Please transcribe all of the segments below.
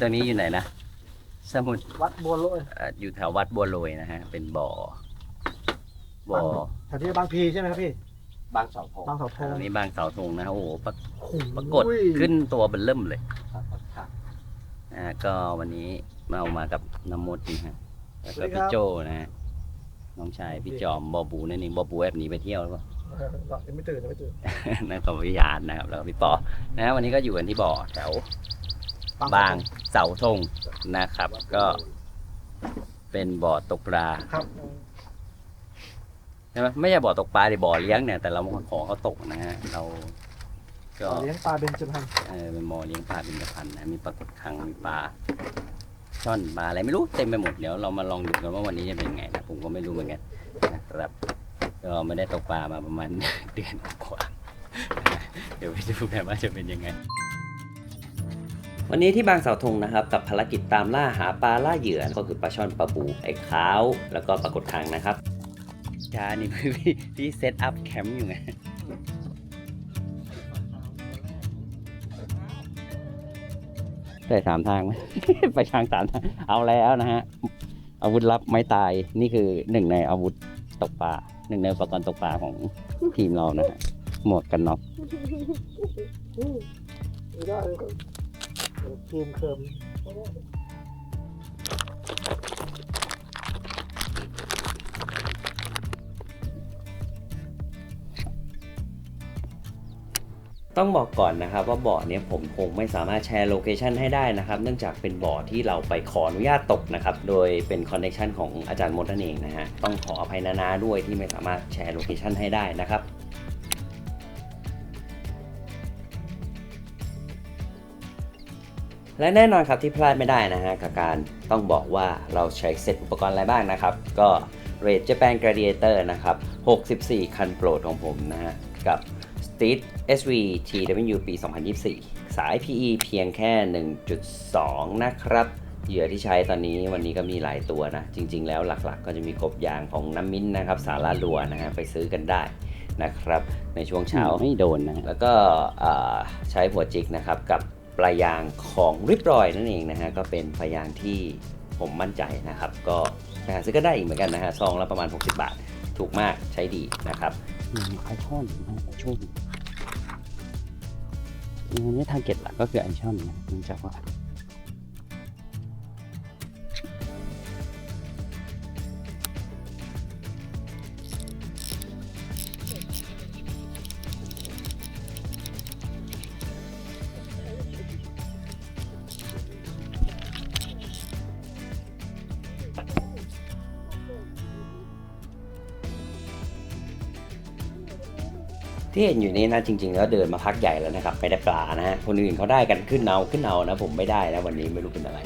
ตรงนี้อยู่ไหนนะ สมุทรวัดบัวโลยเอ่ออยู่แถววัดบัวโรยนะฮะ เป็นบ่อ บ่อแถวที่บางพีใช่ไหมครับพี่บางเสาธงบางเสาธงตรงนี้บางเสาธงนะฮะโอ้โหปรากโอ้โหปรากฏขึ้นตัวเป็นเริ่มเลย ครับครับนะฮะก็วันนี้มาเอามากับน้ำมดนะฮะแล้วก็พี่โจนะฮะน้องชายพี่จอมบอบูนั่นเองบอบูแอบหนีไปเที่ยวหรือเปล่าเออยังไม่ตื่นยังไม่ตื่น นั่นก็พิยานนะครับแล้วก็พี่ปอนะฮะวันนี้ก็อยู่กันที่บ่อแถว บางเสาธงนะครับ ก็เป็นบ่อตกปลาครับใช่ไหมไม่ใช่บ่อตกปลาดิบ่อเลี้ยงเนี่ยแต่เราขอเขาตกนะฮะเราก็เลี้ยงปลาเบญจพรรณเออเป็นบ่อเลี้ยงปลาเป็นพันธุ์นะมีปลากดคังมีปลาช่อนปลาอะไรไม่รู้เต็มไปหมดเดี๋ยวเรามาลองดูกันว่าวันนี้จะเป็นไงนะผมก็ไม่รู้เหมือนกันนะครับก็ไม่ได้ตกปลามาประมาณเดือนกว่าเดี๋ยวไปดูกันว่าจะเป็นยังไง วันนี้ที่บางเสาธงนะครับกับภารกิจตามล่าหาปลาล่าเหยื่อก็คือปลาช่อนปลาบูไอ้ขาวแล้วก็ปลากดคังนะครับชานี่พี่พี่เซตอัพแคมป์อยู่ไงได้สามทางไหมไปทางสามทางเอาแล้วนะฮะอาวุธลับไม้ตายนี่คือหนึ่งในอาวุธตกปลาหนึ่งในอุปกรณ์ตกปลาของทีมเรานะฮะหมวกกันน็อกได้เลย ครับเกมเคิมต้องบอกก่อนนะครับว่าบ่อเนี้ยผมคงไม่สามารถแชร์โลเคชันให้ได้นะครับ เนื่องจากเป็นบ่อที่เราไปขออนุญาตตกนะครับ โดยเป็นคอนเนคชันของอาจารย์มดนั่นเองนะฮะ ต้องขออภัยนานาด้วยที่ไม่สามารถแชร์โลเคชันให้ได้นะครับ และแน่นอนครับที่พลาดไม่ได้นะฮะกับการต้องบอกว่าเราใช้เซตอุปกรณ์อะไรบ้างนะครับ ก็ Red Japan Gladiator นะครับ 64 คันโปรดของผมนะฮะ กับ Steed SV TW ปี 2024 สาย PE เพียงแค่ 1.2 นะครับเหยื่อที่ใช้ตอนนี้วันนี้ก็มีหลายตัวนะ จริง ๆ แล้วหลักๆ ก็จะมีกบยางของน้ำมิ้นนะครับ สาราลัวนะฮะไปซื้อกันได้นะครับ ในช่วงเช้าไม่โดนนะ แล้วก็อ่าใช้หัวจิกนะครับกับ ปลายางของริบรอยนั่นเองนะฮะก็เป็นปลายางที่ผมมั่นใจนะครับ ก็ไปหาซื้อก็ได้อีกเหมือนกันนะฮะซองละประมาณ 60 บาท ถูกมากใช้ดีนะครับไอคอนไอช่วงวันนี้ทางเก็ตหลักก็คือไอชอนนะเนื่องจากว่า ที่เห็นอยู่นี้นะจริงๆแล้วเดินมาพักใหญ่แล้วนะครับไม่ได้ปลานะฮะคนอื่นเขาได้กันขึ้นเอาขึ้นเอานะผมไม่ได้นะวันนี้ไม่รู้เป็นอะไร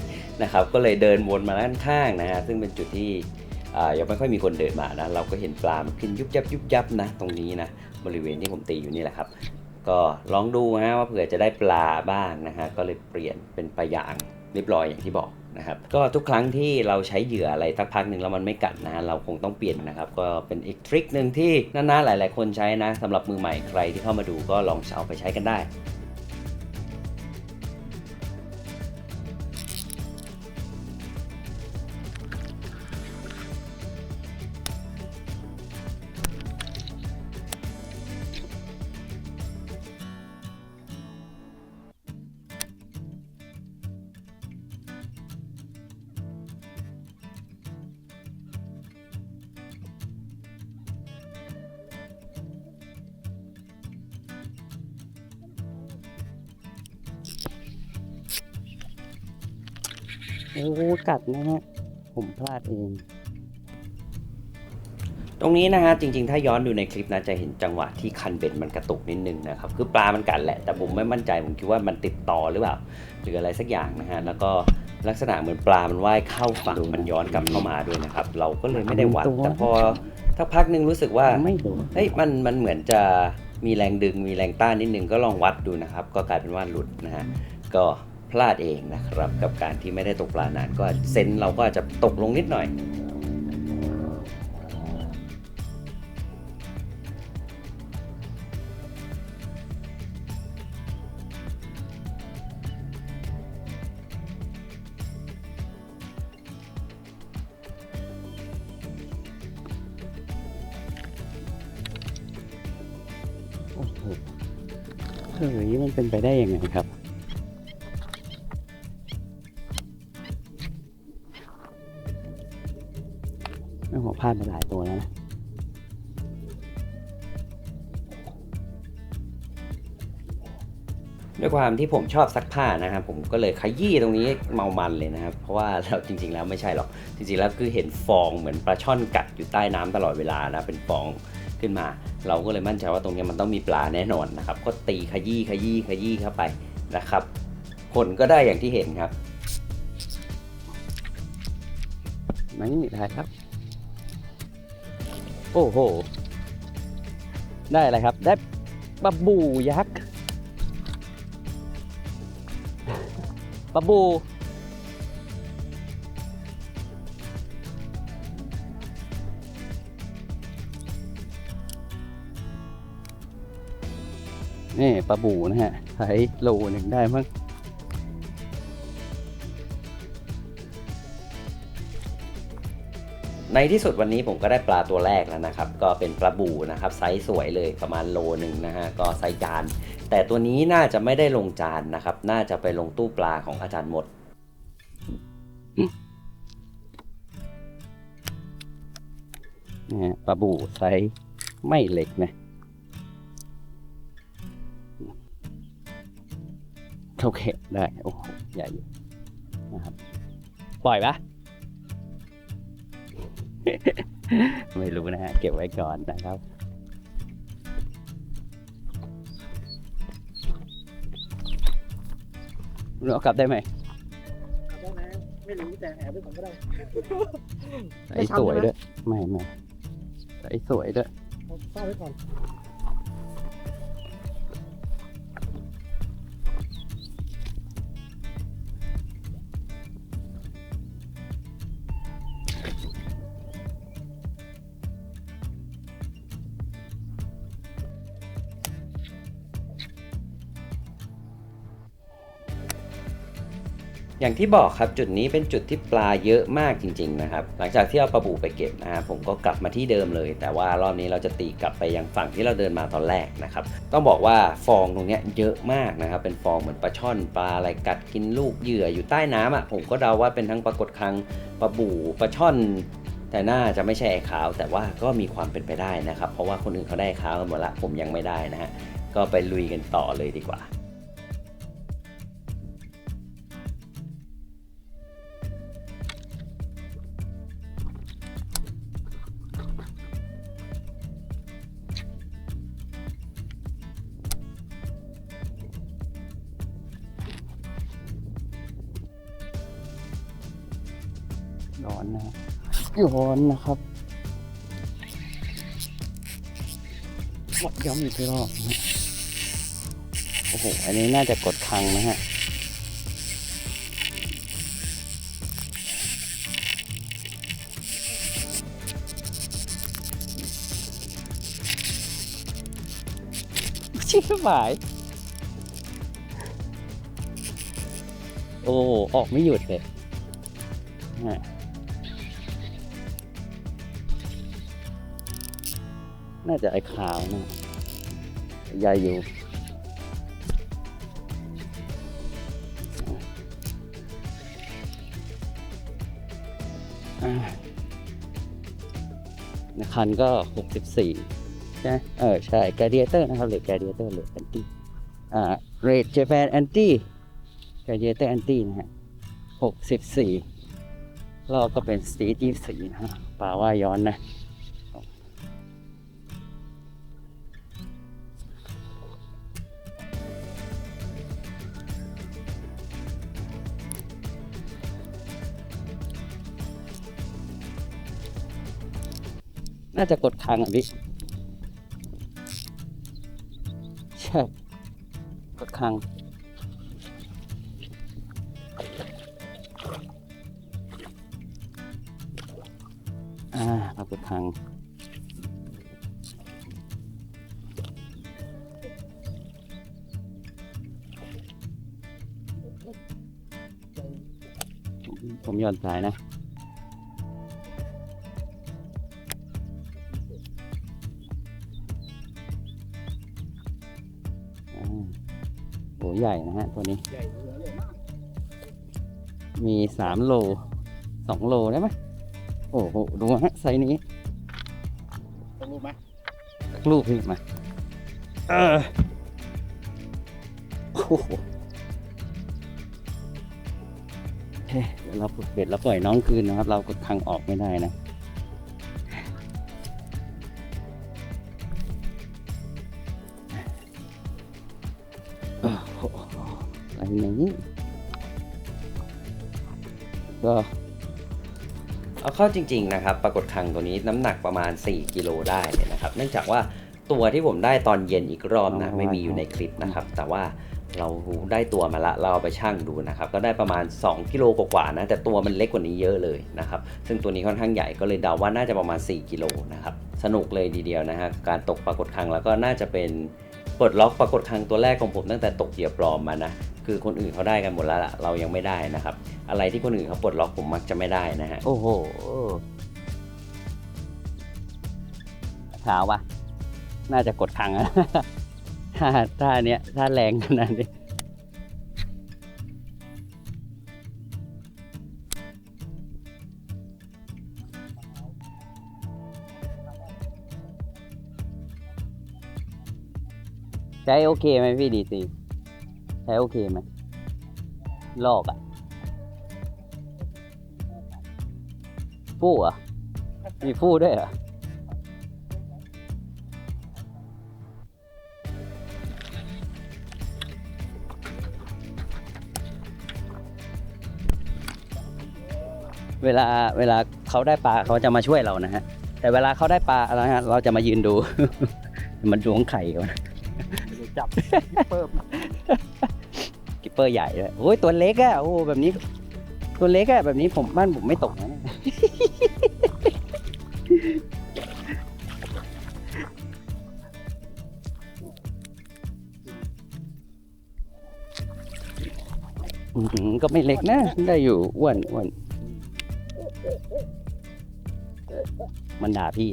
นะครับก็เลยเดินวนมาด้านข้างนะฮะซึ่งเป็นจุดที่ยังไม่ค่อยมีคนเดินมานะเราก็เห็นปลามันขึ้นยุบยับยุบยับนะตรงนี้นะบริเวณที่ผมตีอยู่นี่แหละครับ ก็ลองดูนะฮะว่าเผื่อจะได้ปลาบ้างนะฮะก็เลยเปลี่ยนเป็นปลาอย่างเรียบร้อยอย่างที่บอก นะครับก็ทุกครั้งที่เราใช้เหยื่ออะไรสักพักหนึ่งแล้วมันไม่กัดนะเราคงต้องเปลี่ยนนะครับก็เป็นอีกทริคหนึ่งที่นานๆหลาย ๆ คนใช้นะสำหรับมือใหม่ใครที่เข้ามาดูก็ลองเอาไปใช้กันได้ นะฮะผมพลาดเอง ตรงนี้นะฮะจริงๆ ถ้าย้อนดูในคลิปนะจะเห็นจังหวะที่คันเบ็ดมันกระตุกนิดนึงนะครับคือปลามันกัดแหละแต่ผมไม่มั่นใจผมคิดว่ามันติดต่อหรือเปล่าหรืออะไรสักอย่างนะฮะแล้วก็ลักษณะเหมือนปลามันว่ายเข้าฝั่งมันย้อนกลับเข้ามาด้วยนะครับ เราก็เลยไม่ได้วัดแต่พอสักพักหนึ่งรู้สึกว่าไม่โดนเฮ้ยมันมันเหมือนจะมีแรงดึงมีแรงต้านนิดนึงก็ลองวัดดูนะครับ ก็กลายเป็นว่าหลุดนะฮะก็ พลาดเองนะครับ กับการที่ไม่ได้ตกปลานานก็เซนเราก็อาจจะตกลงนิดหน่อยเออนี้มันเป็นไปได้ยังไงครับ ผมพลาดไปหลายตัวแล้วนะด้วยความที่ผมชอบซักผ้านะครับผมก็เลยขยี้ตรงนี้เมามันเลยนะครับ เพราะว่าเราจริง ๆ แล้วไม่ใช่หรอกจริงๆแล้วคือเห็นฟองเหมือนปลาช่อนกัดอยู่ใต้น้ำตลอดเวลานะเป็นฟองขึ้นมา เราก็เลยมั่นใจว่าตรงนี้มันต้องมีปลาแน่นอนนะครับ ก็ตีขยี้ขยี้ขยี้เข้าไปนะครับ ผลก็ได้อย่างที่เห็นครับนี่ได้ครับ โอ้โห ได้อะไรครับ ได้ปลาบูยักษ์ปลาบู นี่ปลาบูนะฮะใช้โลหนึ่งได้มั้ง ในที่สุดวันนี้ผมก็ได้ปลาตัวแรกแล้วนะครับ ก็เป็นปลาบูนะครับไซส์สวยเลยประมาณโลหนึ่งนะฮะก็ไซส์จาน แต่ตัวนี้น่าจะไม่ได้ลงจานนะครับ น่าจะไปลงตู้ปลาของอาจารย์หมดนี่ฮะปลาบูไซส์ไม่เล็กนะโอเคได้ โอ้โหใหญ่อยู่นะครับ ปล่อยปะ ไม่รู้นะฮะ เก็บไว้ก่อนนะครับรู้เอากลับได้ไหมได้ไหมไม่รู้แต่แอบไปก่อนก็ได้ ไอ้สวยด้วย ไม่ไม่ไอ้สวยด้วยเอาเฝ้าไว้ก่อน อย่างที่บอกครับจุดนี้เป็นจุดที่ปลาเยอะมากจริง ๆ นะครับ หลังจากที่เอาปลาบูไปเก็บนะฮะผมก็กลับมาที่เดิมเลย แต่ว่ารอบนี้เราจะตีกลับไปยังฝั่งที่เราเดินมาตอนแรกนะครับ ต้องบอกว่าฟองตรงนี้เยอะมากนะครับ เป็นฟองเหมือนปลาช่อนปลาอะไรกัดกินลูกเหยื่ออยู่ใต้น้ำอะผมก็เดาว่าเป็นทั้งปลากดคังปลาบูปลาช่อนแต่น่าจะไม่ใช่ไอ้ขาว แต่ว่าก็มีความเป็นไปได้นะครับ เพราะว่าคนอื่นเขาได้ขาวกันหมดละผมยังไม่ได้นะฮะก็ไปลุยกันต่อเลยดีกว่า ร้อนนะครับหมดย้ำอีกรอบโอ้โห อันนี้น่าจะกดคังนะฮะชิบหายโอ้ ออกไม่หยุดเลย น่าจะไอ้ขาวนะใหญ่อยู่อ่าในคันก็ 64ใช่ไหมเออ ใช่ g ก a เดียเตอร์นะครับเหล็ก g ก a เดียเตอร์เหล็กแอนตี้อ่าเรดเจแปนแอนตี้ g ก a เดียเตอร์แอนตี้นะฮะ 64รอบก็เป็นสตีทยี่สี่นะฮะป่าว่าย้อนนะ น่าจะกดค้างอะพี่ใช่ กดค้างอ่าปรากฏทางผมย่อนสายนะ ญ่นะฮะตัวนี้ มีสามโลสองโลได้ไหมโอ้โห ดูฮะไซส์นี้รู้ไหมลูกพี่มาเออโอ้โหเฮ้เดี๋ยวเราปลดเบ็ดแล้วปล่อยน้องคืนนะครับ เรากดคังออกไม่ได้นะ อะไรนี้ ก็เอาเข้าจริง ๆ นะครับ ปรากฏคังตัวนี้น้ำหนักประมาณ 4 กิโลได้เลยนะครับ เนื่องจากว่าตัวที่ผมได้ตอนเย็นอีกรอบนะไม่มีอยู่ในคลิปนะครับ แต่ว่าเราได้ตัวมาละเราเอาไปชั่งดูนะครับ ก็ได้ประมาณ 2 กิโลกว่าๆนะแต่ตัวมันเล็กกว่านี้เยอะเลยนะครับ ซึ่งตัวนี้ค่อนข้างใหญ่ก็เลยเดาว่าน่าจะประมาณ 4 กิโลนะครับสนุกเลยดีเดียวนะฮะการตกปรากฏคังแล้วก็น่าจะเป็นปลดล็อกปรากฏคังตัวแรกของผมตั้งแต่ตกเหยื่อปลอมมานะ คือคนอื่นเขาได้กันหมดแล้วล่ะเรายังไม่ได้นะครับ อะไรที่คนอื่นเขาปลดล็อกผมมักจะไม่ได้นะฮะโอ้โหขาวะน่าจะกดคังอะถ้าถ้าเนี้ยถ้าแรงขนาดนี้ใช้โอเคไหมพี่ดีซี ช้โอเคไหมลอกอะฟู่อะมีฟู่ด้วยเหรอเวลาเวลาเขาได้ปลาเขาจะมาช่วยเรานะฮะ แต่เวลาเขาได้ปลาอะไรฮะเราจะมายืนดู มันดวงไข่ก่อนจับเปิบกิ ปอร์ใหญ่เลยโอ้ยตัวเล็กอะโอ้แบบนี้ ตัวเล็กอะแบบนี้ผมบ้านผมไม่ตกนะก็ไม่เล็กนะ ได้อยู่อ้วนอ้วนมันด่าพี่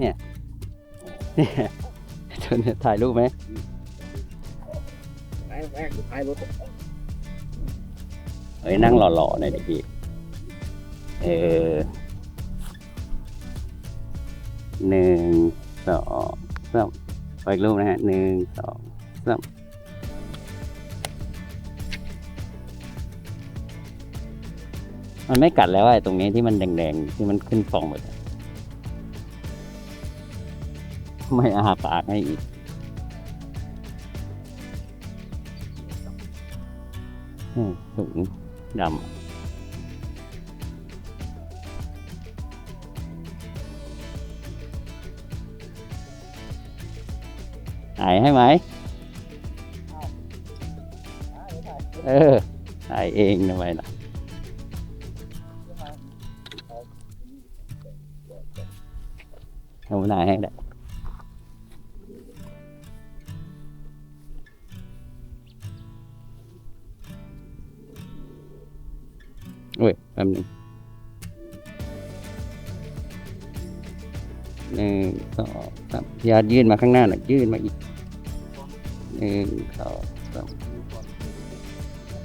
เนี่ย ถ่ายรูปไหมแม่แม่งอยู่ท้ายรถเฮ้ยนั่งหล่อๆหน่อยดิพี่ เออหนึ่งสองสามขออีกรูปนะฮะหนึ่งสองสามมันไม่กัดแล้วไอ้ตรงนี้ที่มันแดงๆ ที่มันขึ้นฟองหมด ไม่อาปากให้อีกอืมถุงดำหายให้ไหม เออหายเองทำไมล่ะเอาหน้าให้ได้ โอ้ยแป๊บหนึงหนึ่งสองสามพี่อาร์ตยื่นมาข้างหน้าหน่อยยื่นมาอีกหนึ่งสองสาม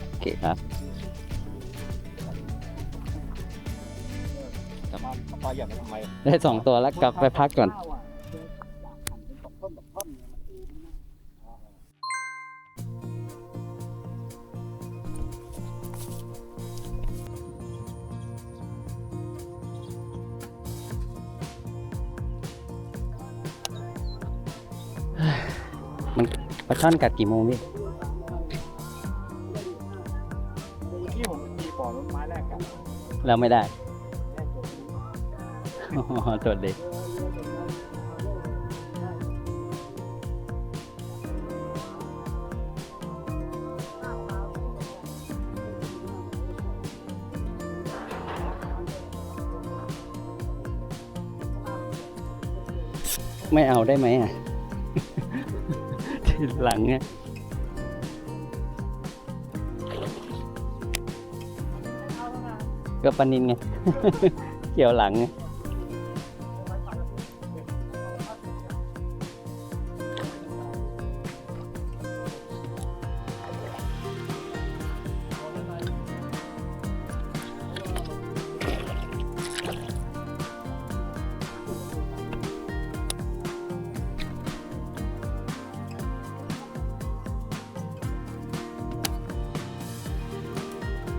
โอเคครับมาปลาใหญ่มาทำไมได้สองตัวแล้วกลับไปพักก่อนมัน ช่อนกัดกี่โมงพี่ที่ผมมีปอต้นไม้แรกกันเราไม่ได้แรกตัวนี้อ๋อตัวเด็กไม่เอาได้ไหมอะที หลังเนี่ยก็ปลานินไง เกี่ยวหลังไง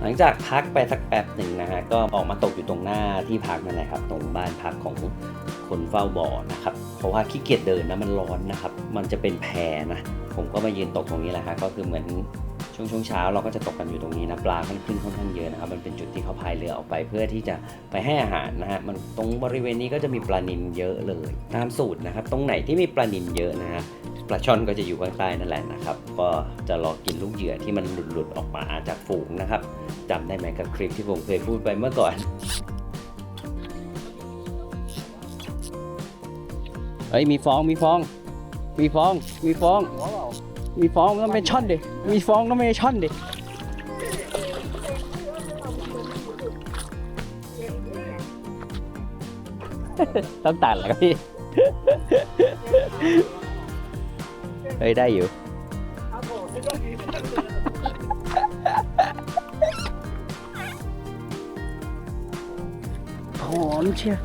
หลังจากพักไปสักแป๊บหนึ่งนะฮะก็ออกมาตกอยู่ตรงหน้าที่พักนั่นแหละครับ ตรงบ้านพักของคนเฝ้าบ่อนะครับ เพราะว่าขี้เกียจเดินนะมันร้อนนะครับ มันจะเป็นแพนะ ผมก็มายืนตกตรงนี้แหละฮะก็คือเหมือนช่วงช่วงเช้าเราก็จะตกกันอยู่ตรงนี้นะปลาค่อนขึ้นค่อนข้างเยอะนะครับมันเป็นจุดที่เขาพายเรือออกไปเพื่อที่จะไปให้อาหารนะฮะมันตรงบริเวณนี้ก็จะมีปลานิลเยอะเลย ตามสูตรนะครับ ตรงไหนที่มีปลานิลเยอะนะฮะ ปลาช่อนก็จะอยู่ข้างใต้นั่นแหละนะครับ ก็จะรอกินลูกเหยื่อที่มันหลุดๆออกมาจากฝูงนะครับจำได้ไหมกับคลิปที่ผมเคยพูดไปเมื่อก่อนเฮ้ยมีฟองมีฟอง มีฟองมีฟอง มีฟองต้องเป็นช่อนดิมีฟองต้องเป็นช่อนดิต้องตัดเหรอครับพี่ เฮ้ยได้อยู่ครับผมไม่ต้องดีหอมเชียว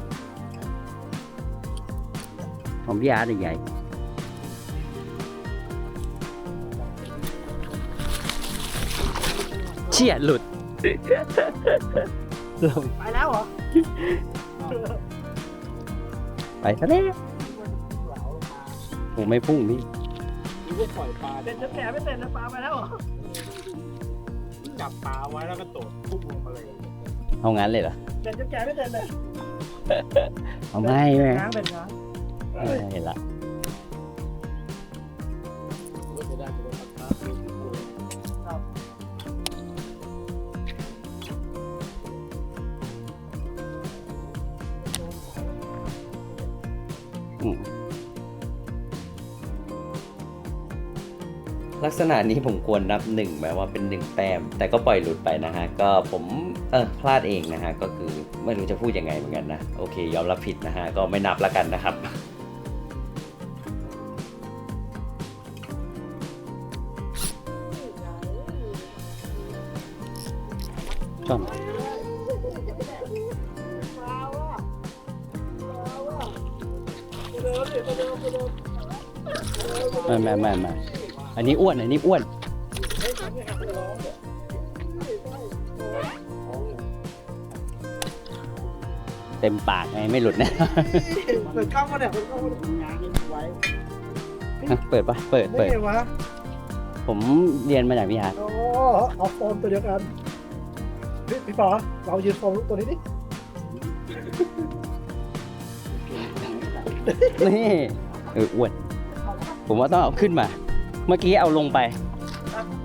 หอมพี่อาร์ตใหญ่เชี่ยหลุดลงไปแล้วเหรอไปซะแล้วผมไม่พุ่งพี่ นี่ก็ปล่อยปลาเสร็จจะแก่ไม่เสร็จนะปลาไปแล้วเหรอจับปลาไว้แล้วก็โดดพุ่งลงมาเลยเอางั้นเลยเหรอเสร็จจะแก่ไม่เสร็จเลยเอาไม่แม่ง้างเป็นง้างไม่เห็นละว่า ลักษณะนี้ผมควรนับหนึ่งไหมว่าเป็นหนึ่งแต้ม แต่ก็ปล่อยหลุดไปนะฮะ ก็ผมเออพลาดเองนะฮะ ก็คือไม่รู้จะพูดยังไงเหมือนกันนะ โอเค ยอมรับผิดนะฮะ ก็ไม่นับแล้วกันนะครับ อันนี้อ้วนอันนี้อ้วนเฮ้ยทำไม่หักเลยร้องเนี่ยเต็มปากไงไม่หลุดนะ เปิดกล้องมาเนี่ยเปิดกล้องมาเนี่ยง้างนี่ไว้เปิดปะเปิดไม่เปิดไงวะผมเรียนมาจากพี่ฮาร์ดโอ้เอาโฟมตัวเดียวกันพี่พี่ปอเรายืนโฟมตัวนี้ดินี่เอออ้วน ผมว่าต้องเอาขึ้นมา เมื่อกี้เอาลงไป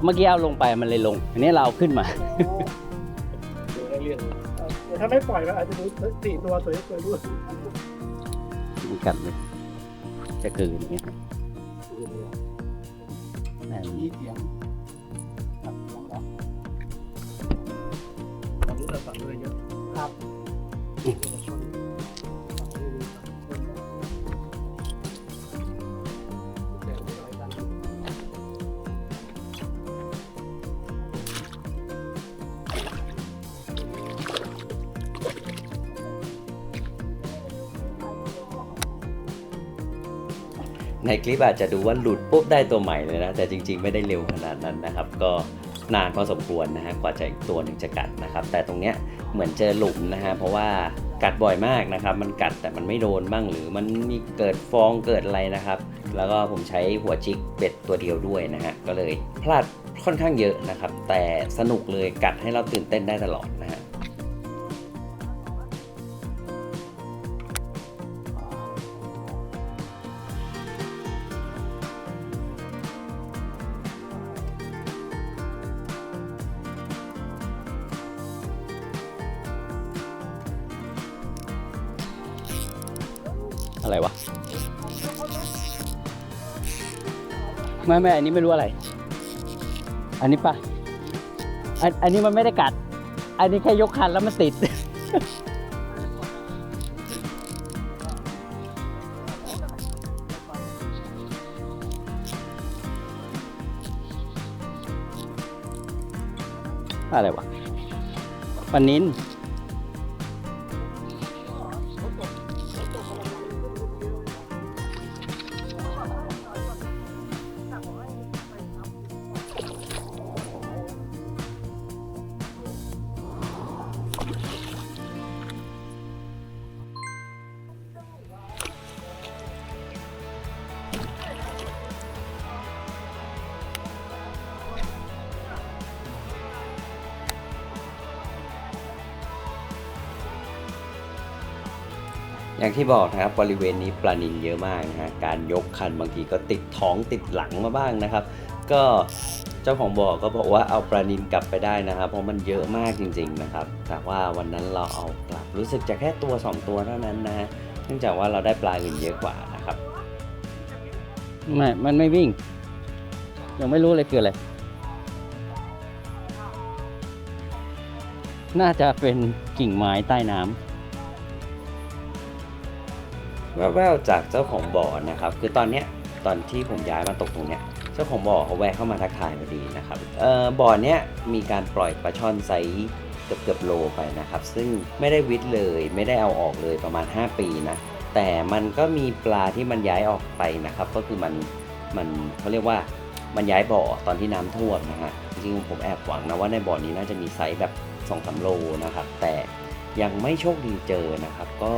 เมื่อกี้เอาลงไปมันเลยลง อันนี้เราเอาขึ้นมาดูได้เรื่องเลยเดี๋ยวถ้าไม่ปล่อยมันอาจจะดูสี่ตัวสวยสวยด้วยกัดเลยจะกลืนอย่างเงี้ยนั่นนี่เสียงครับลองๆตอนนี้เราสั่งเลยเยอะครับ ในคลิปอาจจะดูว่าหลุดปุ๊บได้ตัวใหม่เลยนะ แต่จริง ๆ ไม่ได้เร็วขนาดนั้นนะครับ ก็นานพอสมควรนะฮะกว่าจะอีกตัวหนึ่งจะกัดนะครับ แต่ตรงเนี้ยเหมือนเจอหลุมนะฮะเพราะว่ากัดบ่อยมากนะครับ มันกัดแต่มันไม่โดนบ้างหรือมันมีเกิดฟองเกิดอะไรนะครับ แล้วก็ผมใช้หัวจิกเบ็ดตัวเดียวด้วยนะฮะก็เลยพลาดค่อนข้างเยอะนะครับ แต่สนุกเลยกัดให้เราตื่นเต้นได้ตลอดนะฮะ อะไรวะ ไม่ไม่อันนี้ไม่รู้อะไร อันนี้ปะอันอันนี้มันไม่ได้กัด อันนี้แค่ยกคันแล้วมันติด อะไรวะปันนิน อย่างที่บอกนะครับบริเวณนี้ปลานินเยอะมากนะฮะการยกคันบางทีก็ติดท้องติดหลังมาบ้างนะครับ ก็เจ้าของบ่อก็บอกว่าเอาปลานินกลับไปได้นะครับ เพราะมันเยอะมากจริง ๆนะครับ แต่ว่าวันนั้นเราเอากลับรู้สึกจะแค่ตัว 2 ตัวเท่านั้นนะฮะเนื่องจากว่าเราได้ปลาอื่นเยอะกว่านะครับไม่มันไม่วิ่ง ยังไม่รู้เลยคืออะไรน่าจะเป็นกิ่งไม้ใต้น้ำ แววๆจากเจ้าของบ่อนะครับ คือตอนเนี้ยตอนที่ผมย้ายมาตกตรงเนี้ยเจ้าของบ่อเขาแวะเข้ามาทักทายพอดีนะครับเอ่อบ่อเนี้ยมีการปล่อยปลาช่อนไซส์เกือบเกือบๆโลไปนะครับ ซึ่งไม่ได้วิทย์เลย ไม่ได้เอาออกเลยประมาณ 5 ปีนะแต่มันก็มีปลาที่มันย้ายออกไปนะครับ ก็คือมันมันเขาเรียกว่ามันย้ายบ่อตอนที่น้ำท่วมนะฮะจริงๆผมแอบหวังนะว่าในบ่อนี้น่าจะมีไซส์แบบ2อสโลนะครับ แต่ยังไม่โชคดีเจอนะครับ ก็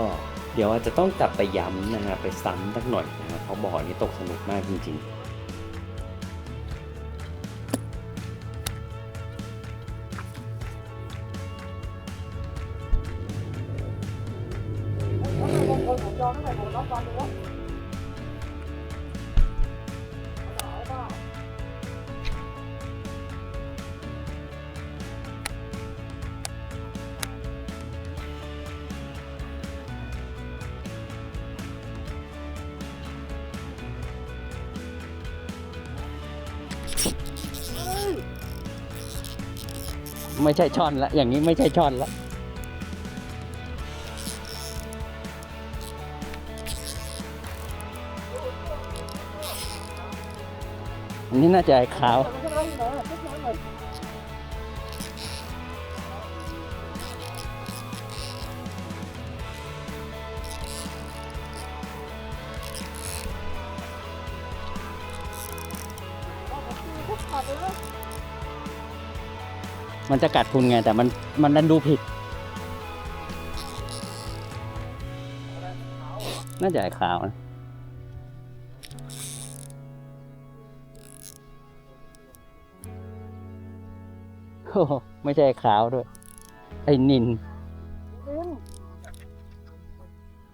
เดี๋ยวอาจจะต้องกลับไปย้ำนะฮะไปซ้ำสักหน่อยนะครับเพราะบ่อนี้ตกสนุกมากจริงๆ ไม่ใช่ช่อนละ อย่างนี้ไม่ใช่ช่อนละ อันนี้น่าจะไอ้ขาว มันจะกัดคุณไง แต่มันมันดันดูผิด น่าจะไอ้ขาวนะโอ้โหไม่ใช่ไอ้ขาวด้วย ไอ้นินนิน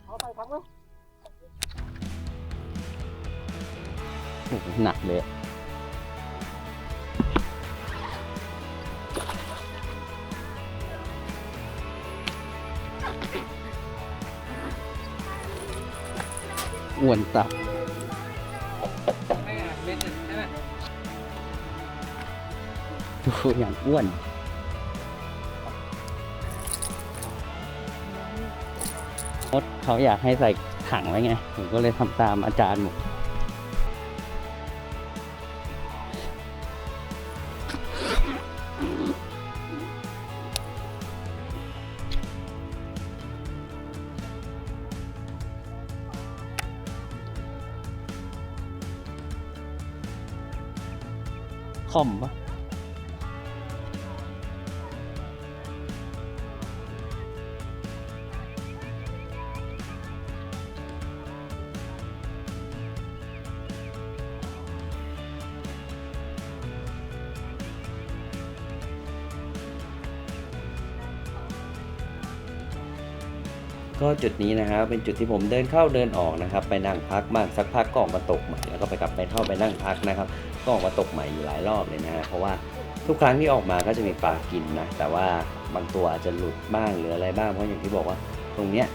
เอาใส่ถังไหมโอ้โหหนักเลย อ้วนตับดูอย่างอ้วนมดเขาอยากให้ใส่ถังไว้ไง ผมก็เลยทำตามอาจารย์หมด คอมปะก็จุดนี้นะครับเป็นจุดที่ผมเดินเข้าเดินออกนะครับ ไปนั่งพักมากสักพักก็ออกมาตกใหม่แล้วก็ไปกลับไปเข้าไปนั่งพักนะครับ ก็ออกมาตกใหม่อยู่หลายรอบเลยนะฮะเพราะว่าทุกครั้งที่ออกมาก็จะมีปลากินนะแต่ว่าบางตัวอาจจะหลุดบ้างหรืออะไรบ้างเพราะอย่างที่บอกว่าตรงเนี้ย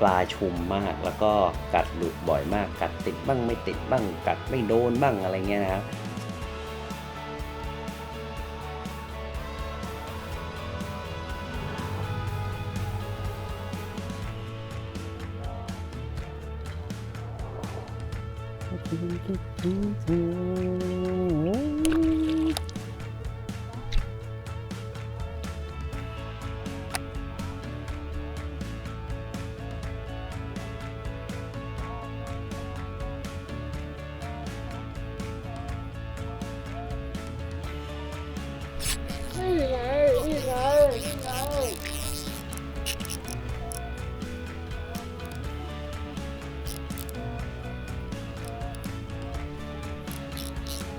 ปลาชุมมากแล้วก็กัดหลุดบ่อยมาก กัดติดบ้างไม่ติดบ้างกัดไม่โดนบ้างอะไรเงี้ยนะครับ นี่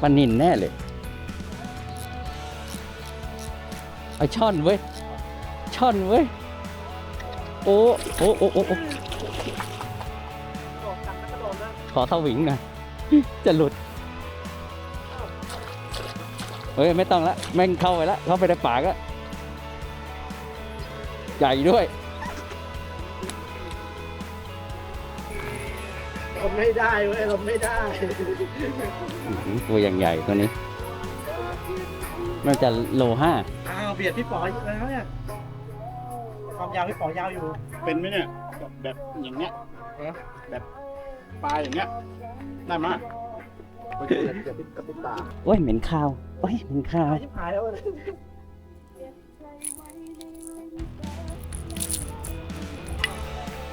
ปลานินแน่เลยไอช่อนเว้ย ช่อนเว้ย โอ้โอ้โอ้โอ้ขอสวิงหน่อยจะหลุด เฮ้ย ไม่ต้องละ แม่งเข้าไปละ เข้าไปในปากละใหญ่ด้วย ทำไม่ได้เว้ยทำไม่ได้อื้อหือตัวอย่างใหญ่ตัวนี้ น่าจะโลห้าอ้าวเบียดพี่ป๋อยแล้วเนี่ยความยาวพี่ป๋อยยาวอยู่ เป็นไหมเนี่ย แบบอย่างเงี้ยแบบปลาอย่างเงี้ยได้ไหมยเบียดเบียดกับพี่ตาโอ้ยเหม็นข้าวโอ้ยเหม็นข้าว ชิบหายแล้วเลย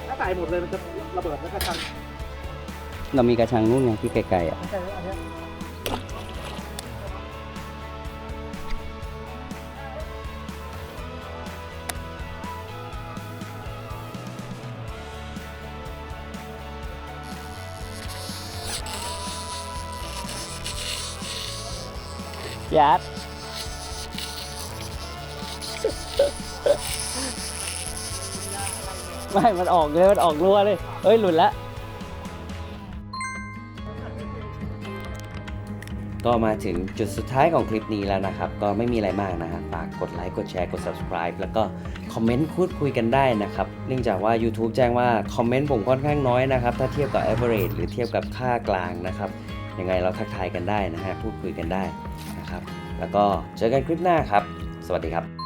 ถ้าใส่หมดเลยมันจะระเบิดแล้วก็ทัน เรามีกระชังนู่นไงที่ไกลๆอะไม่ใช่อันเยยัดไม่ มันออกเลย มันออกรัวเลย เอ้ย หลุดแล้ว ก็มาถึงจุดสุดท้ายของคลิปนี้แล้วนะครับ ก็ไม่มีอะไรมากนะฮะฝากกดไลค์กดแชร์กด subscribe แล้วก็คอมเมนต์พูดคุยกันได้นะครับ เนื่องจากว่า YouTube แจ้งว่าคอมเมนต์ผมค่อนข้างน้อยนะครับ ถ้าเทียบกับ average หรือเทียบกับค่ากลางนะครับยังไงเราทักทายกันได้นะฮะพูดคุยกันได้นะครับ แล้วก็เจอกันคลิปหน้าครับ สวัสดีครับ